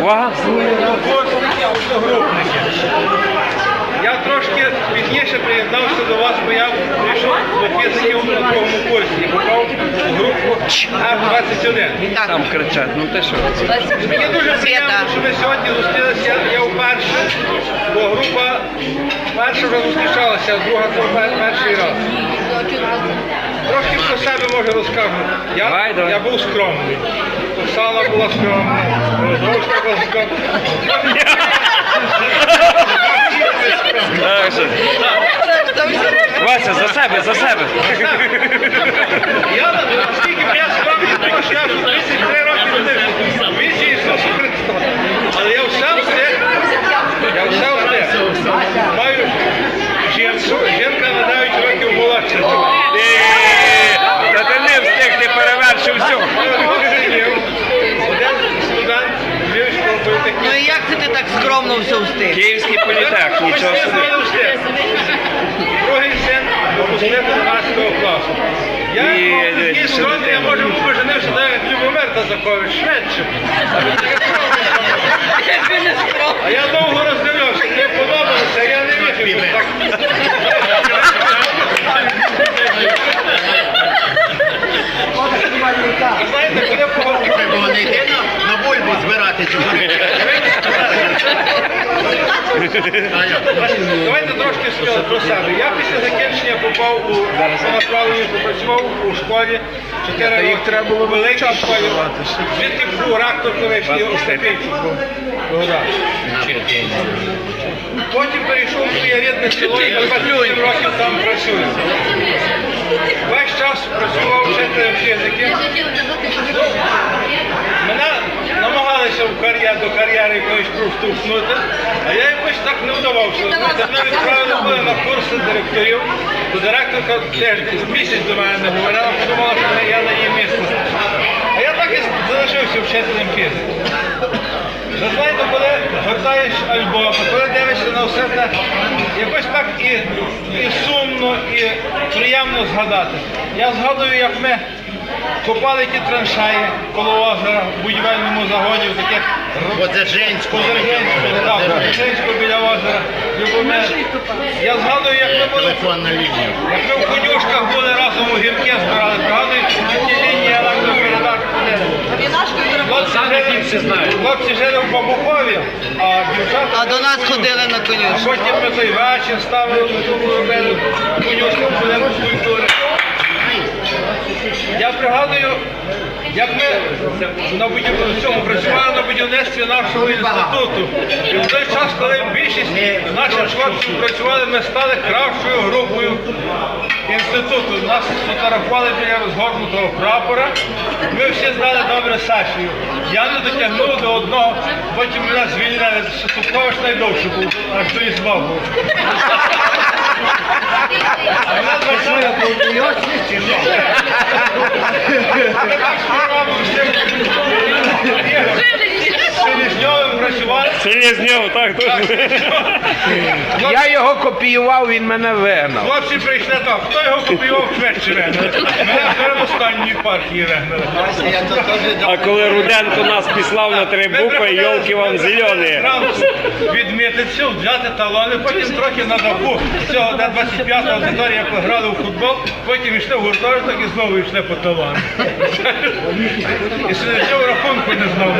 Увага! Я трошки пізніше приєднався до вас, бо я прийшов до на другому курсі і попав у групу А-21. Там кричать, ну ти що? Мені дуже приємно, що ми сьогодні зустрілися, я вперше, бо група перша вже зустрічалася, друга це перший раз. Трошки про себе може розкажу. Я, Давай, давай. я був скромний. Оксана була скромна, Розовська була скромна. Вася, за себе, за себе. Я наскільки я скромний, тому що я вже 33 роки жив. Вічі Ісусу Христа. Але я все встиг. Я все встиг. Маю жінку, на 9 років молодша. Е, Та ти не встиг, ти перевершив все. Один студент Львівського Ну політехнічного. і як це ти так скромно все встиг? Київський політех, нічого собі. Другий син випускник 12 класу. Я Ні, мав ні, такий ще скромний, я дитина. може поженився, так як Любомир Тазакович, швидше. А я довго роздивлявся, мені подобалося, я не вірив. що так. А знаєте, коли поговорив, Треба не йти на, на бульбу збирати цю Давайте трошки про себе. Я після закінчення попав у по направленню, попрацював у школі 4 роки. Їх треба було великій школі. Звідки був рактор колишній. Богдан. Потім перейшов в своє рідне село і 27 років там працюю. Весь час працював вчителем фізики. Мене намагалися в кар'єр, до кар'єри якоїсь проштовхнути, а я якось так не вдавався. Мене відправили були на курси директорів, то директорка теж місяць до мене не говорила, подумала, що я на її місце. А я так і залишився вчителем фізики. Ви знаєте, коли гортаєш альбом, коли дивишся на все те, якось так і, і сумно, і приємно згадати. Я згадую, як ми копали ті траншеї коло озера в будівельному загоні, в таких Подержинську. Козиржинського, так, Козиржинського біля озера. Я згадую, як ми були як ми в конюшках були разом у гірки збирали, пригадуєте, ті лінії електропередач ходили. Хлопці жили, в Бабухові, а дівчата... А до нас ходили на А потім ми той вечір ставили, ми тут робили конюшку в будинку культури. Я пригадую, як ми на цьому працювали на будівництві нашого інституту. І в той час, коли більшість наших хлопців працювали, ми стали кращою групою інституту. Нас фотографували біля розгорнутого прапора. Ми всі знали добре Сашію. Я не дотягнув до одного, потім мене звільнили. Сухович найдовше був, аж до ізба був. А мене звертали Селезньовим працювали. Селезньов, так, точно. Я його копіював, він мене вигнав. Хлопці прийшли так, хто його копіював швидше вигнали. Мене в останньої партії вигнали. А коли Руденко нас післав на три букви, йолки вам зелені. Зранку відмітитися, взяти талони, потім трохи на даху цього до 25-го аудиторії, як ми грали у футбол, потім йшли в гуртожиток і знову йшли по талону. І Селезньов рахунку не знав.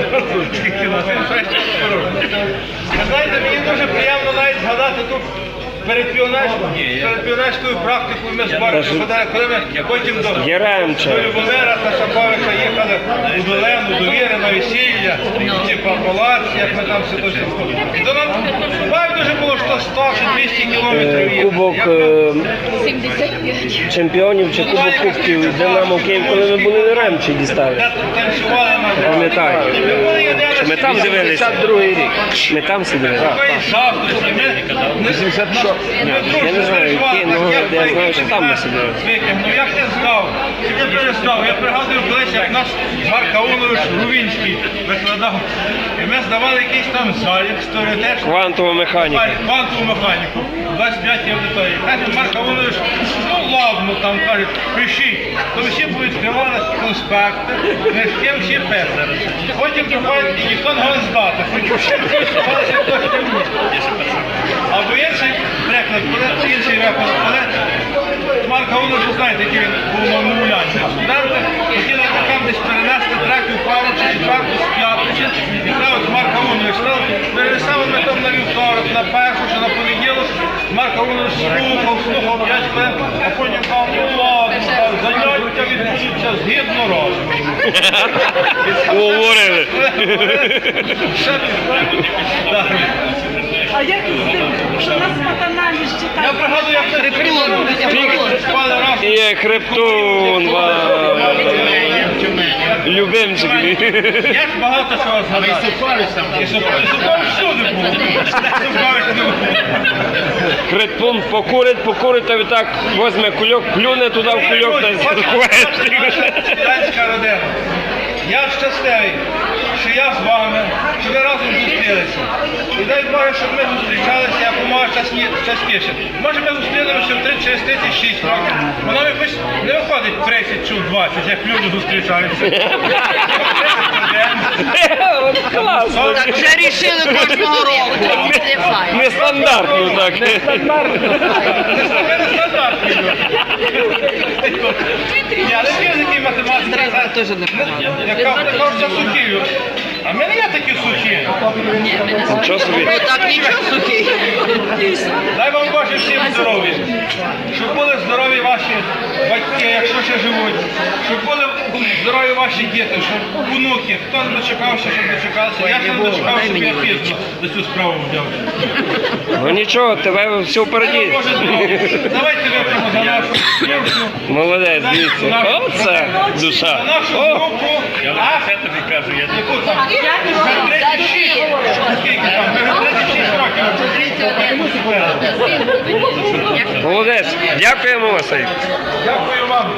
Знаєте, мені дуже приємно навіть згадати тут перед піонерською, перед піонерською практикою ми з ходили, коли ми потім до, до Любомира та Шаповича їхали у Долину, до Віри на весілля, ці палаці, як ми там все то І то нам байдуже було, що 100 чи 200 кілометрів. Кубок е, чемпіонів чи Кубок Кубків Динамо Київ, коли ми були Ремчі дістали. танцювали на Пам'ятаю. Ми там дивилися. 52 рік. Ми там сиділи. Ми- 86. ми Я не знаю, які, ну, я знаю, що там сиділи. Ну як я знав, я перестав. Я пригадую колись, як нас Марк Аулович Рувінський викладав. І ми здавали якийсь там залік з Квантову механіку. Квантову механіку, 25 аудиторії. Марк Аулович, ладно, там кажуть, пишіть. То всі повідкривали конспекти, книжки всі писали. хотів трохи і ніхто не готов здати. Хотів ще спілкувалися, хто ще ні. Або інший приклад, коли інший репер, коли Марка Воно ж знаєте, який він був на мулянці. Студенти хотіли там десь перенести третю пару чи четверту з п'ятниці. І кажуть, Марка Воно став, перенесемо ми там на вівторок, на першу чи на понеділок. Марка Воно слухав, слухав п'ять хвилин, а потім казав, ну ладно, так, заняття відбудуться згідно розуму. Говорили. А як з тим, що нас матаналі Я читають? пригадую, як це спали раз. Є хребтун, вау. Любимчик. Я ж багато чого згадав. Сухарич там І Сухарич всюди був. Сухарич не був. Хребтун покурить, покурить, а відтак возьме кульок, плюне туди в кульок та схватить. Студентська родина. Я щасливий, що я з вами, що ми разом зустрілися. І дай Боже, щоб ми зустрічалися якомога частіше. Може ми зустрілися в 3 через 36 років. Воно якось не виходить 30 чи 20, як люди зустрічаються. 31. От Класно. Так вже рішили кожного року. Нестандартно так. Це не стандартні люди. Ні, але є математики. Дреза теж не Яка сухі. А в мене є такі сухі. Нічого собі. Ну так нічого сухий. Дай вам Боже всім здоров'я. Щоб були здорові ваші батьки, якщо ще живуть. Щоб були здорові ваші діти, щоб внуки. Хто не дочекався, щоб дочекався. Я ще не дочекався, щоб я пізно за цю справу взяв. Ну нічого, тебе все впереді. Давайте вип'ємо за нашу співцю. Молодець, дивіться. Оце За душа. нашу О, групу. А? тобі кажу, я Яку там? Вже 36. Скільки там? 36 років. молодець. Дякуємо, Василь. Дякую вам.